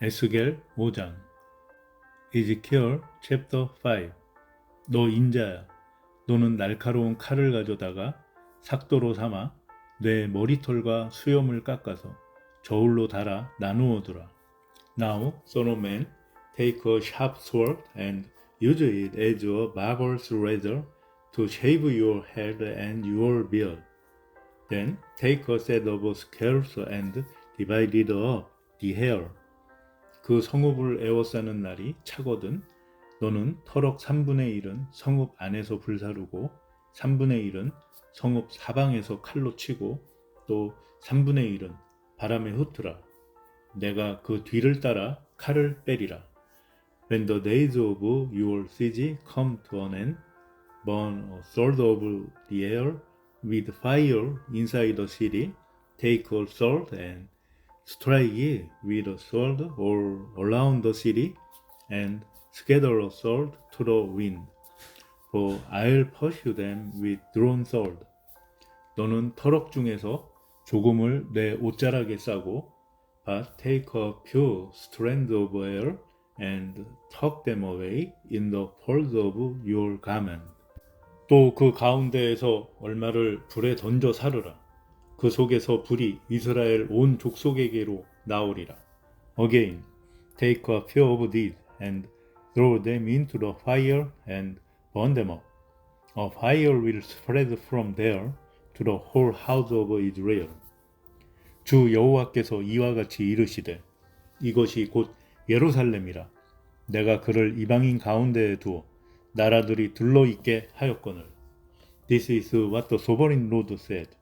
에스겔 5장 이지키얼 챕터 5너 인자야 너는 날카로운 칼을 가져다가 삭도로 삼아 내 머리털과 수염을 깎아서 저울로 달아 나누어 두라 Now son of man take a sharp sword and use it as a barber's razor to shave your head and your beard Then take a set of scales and divide it up the hair 그 성읍을 에워싸는 날이 차거든 너는 터럭 3분의 1은 성읍 안에서 불사르고 3분의 1은 성읍 사방에서 칼로 치고 또 3분의 1은 바람에 흩으라. 내가 그 뒤를 따라 칼을 빼리라. When the days of your siege come to an end, burn a third of the air with fire inside the city, take a sword and strike it with a sword all around the city, and scatter a sword to the wind. For I'll pursue them with drawn sword. 너는 터럭 중에서 조금을 내 옷자락에 싸고, but take a few strands of air and tuck them away in the folds of your garment. 또 그 가운데에서 얼마를 불에 던져 사르라. 그 속에서 불이 이스라엘 온 족속에게로 나오리라. Again, take a few of these and throw them into the fire and burn them up. A fire will spread from there to the whole house of Israel. 주 여호와께서 이와 같이 이르시되 이것이 곧 예루살렘이라 내가 그를 이방인 가운데에 두어 나라들이 들러 있게 하였거늘. This is what the sovereign Lord said.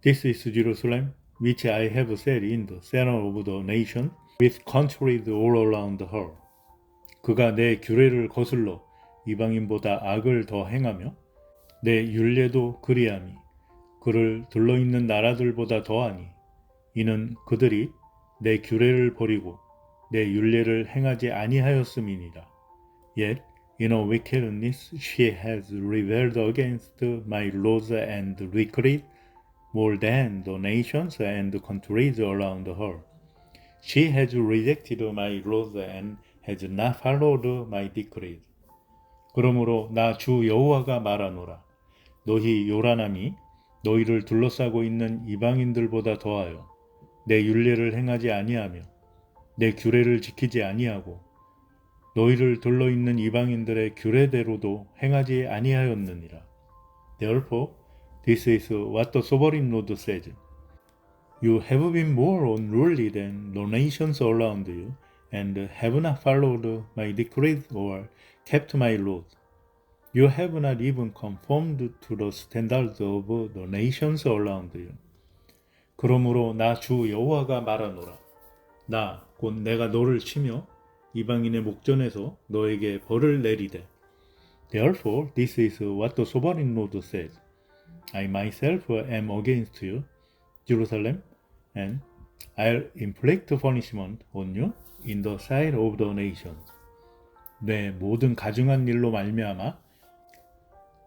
This is Jerusalem, which I have set in the center of the nation, with countries all around her. 그가 내 규례를 거슬러 이방인보다 악을 더 행하며 내 율례도 그리함이 그를 들러있는 나라들보다 더하니 이는 그들이 내 규례를 버리고 내 율례를 행하지 아니하였음이니라. Yet in her wickedness she has rebelled against my laws and decrees more than the nations and countries around her. She has rejected my laws and has not followed my decrees. 그러므로 나 주 여호와가 말하노라. 너희 요란함이 너희를 둘러싸고 있는 이방인들보다 더하여 내 율례를 행하지 아니하며 내 규례를 지키지 아니하고 너희를 둘러 있는 이방인들의 규례대로도 행하지 아니하였느니라. Therefore, this is what the sovereign Lord says. You have been more unruly than the nations around you, and have not followed my decrees or kept my laws. You have not even conformed to the standards of the nations around you. 그러므로 나 주 여호와가 말하노라. 나 곧 내가 너를 치며 이방인의 목전에서 너에게 벌을 내리되. Therefore, this is what the sovereign Lord says. I myself am against you, Jerusalem, and I'll inflict punishment on you in the sight of the nations. 내 모든 가증한 일로 말미암아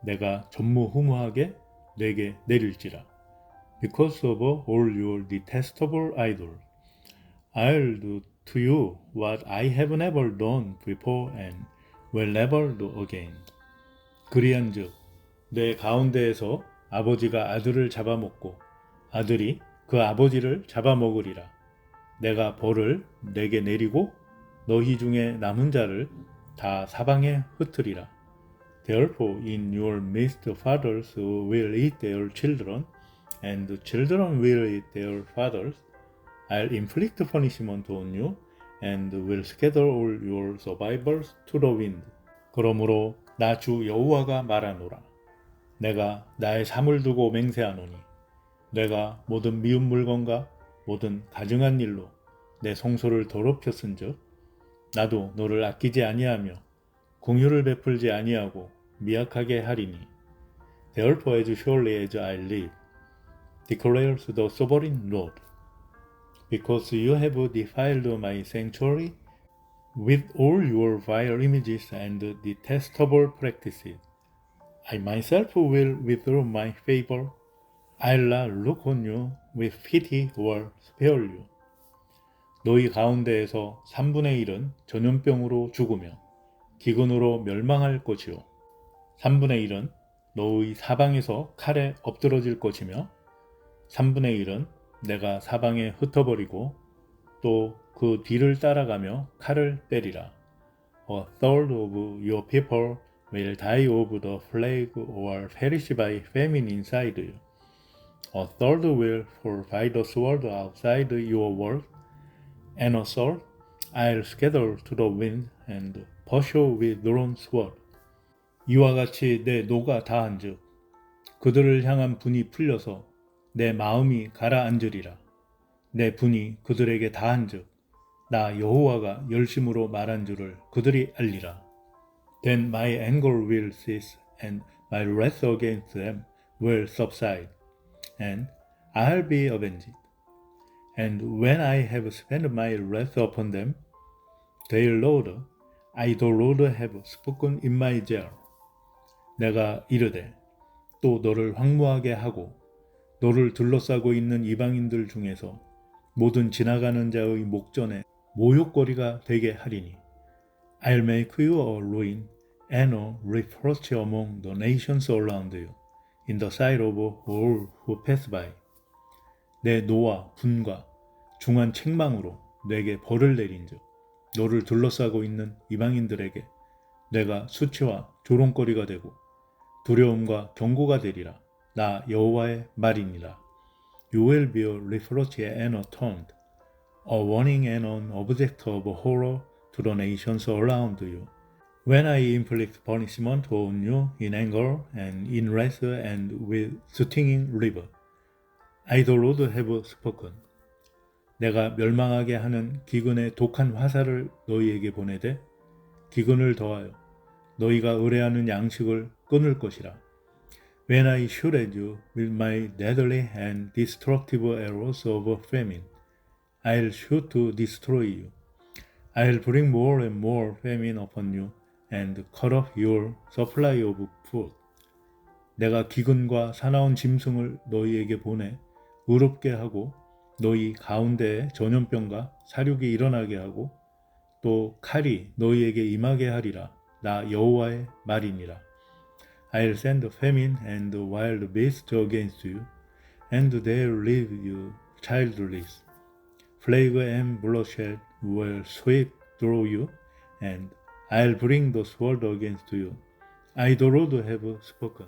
내가 전무후무하게 내게 내릴지라. Because of all your detestable idols, I'll do to you what I have never done before and will never do again. 그리한즉 내 가운데에서 아버지가 아들을 잡아먹고 아들이 그 아버지를 잡아먹으리라. 내가 벌을 내게 내리고 너희 중에 남은 자를 다 사방에 흩으리라. Therefore in your midst fathers will eat their children, and children will eat their fathers. I'll inflict punishment on you, and will scatter all your survivors to the wind. 그러므로 나 주 여호와가 말하노라. 내가 나의 삶을 두고 맹세하노니 내가 모든 미운 물건과 모든 가증한 일로 내 성소를 더럽혔은즉 나도 너를 아끼지 아니하며 공유를 베풀지 아니하고 미약하게 하리니 Therefore as surely as I live declares the sovereign Lord because you have defiled my sanctuary with all your vile images and detestable practices I myself will withdraw my favor. I'll not look on you with pity or spare you. 너희 가운데에서 3분의 1은 전염병으로 죽으며 기근으로 멸망할 것이요 3분의 1은 너희 사방에서 칼에 엎드러질 것이며 3분의 1은 내가 사방에 흩어버리고 또 그 뒤를 따라가며 칼을 때리라. A third of your people will die of the plague or perish by famine inside you. A third will fall by the sword outside your wall, and a third I'll scatter to the wind and pursue with drawn sword. 이와 같이 내 노가 다한즉 그들을 향한 분이 풀려서 내 마음이 가라앉으리라. 내 분이 그들에게 다한즉 나 여호와가 열심으로 말한 줄을 그들이 알리라. Then my anger will cease and my wrath against them will subside, and I'll be avenged. And when I have spent my wrath upon them, their Lord, I the Lord have spoken in my jail. 내가 이르되 또 너를 황무하게 하고 너를 둘러싸고 있는 이방인들 중에서 모든 지나가는 자의 목전에 모욕거리가 되게 하리니 I'll make you a ruin and a reproach among the nations around you in the sight of all who pass by 내 노와 분과 중한 책망으로 내게 벌을 내린즉 너를 둘러싸고 있는 이방인들에게 내가 수치와 조롱거리가 되고 두려움과 경고가 되리라 나 여호와의 말이니라 You will be a reproach and a taunt a warning and an object of horror to the nations around you. When I inflict punishment on you in anger and in wrath and with stinging river, I the Lord have spoken. 내가 멸망하게 하는 기근의 독한 화살을 너희에게 보내되 기근을 더하여 너희가 의뢰하는 양식을 끊을 것이라. When I shoot you with my deadly and destructive arrows of famine, I'll shoot to destroy you. I'll bring more and more famine upon you and cut off your supply of food. 내가 기근과 사나운 짐승을 너희에게 보내 의롭게 하고 너희 가운데에 전염병과 사륙이 일어나게 하고 또 칼이 너희에게 임하게 하리라. 나 여호와의 말이니라. I'll send famine and wild beasts against you, and they'll leave you childless. Plague and bloodshed will sweep through you, and I'll bring the sword against you. I, the Lord, have spoken.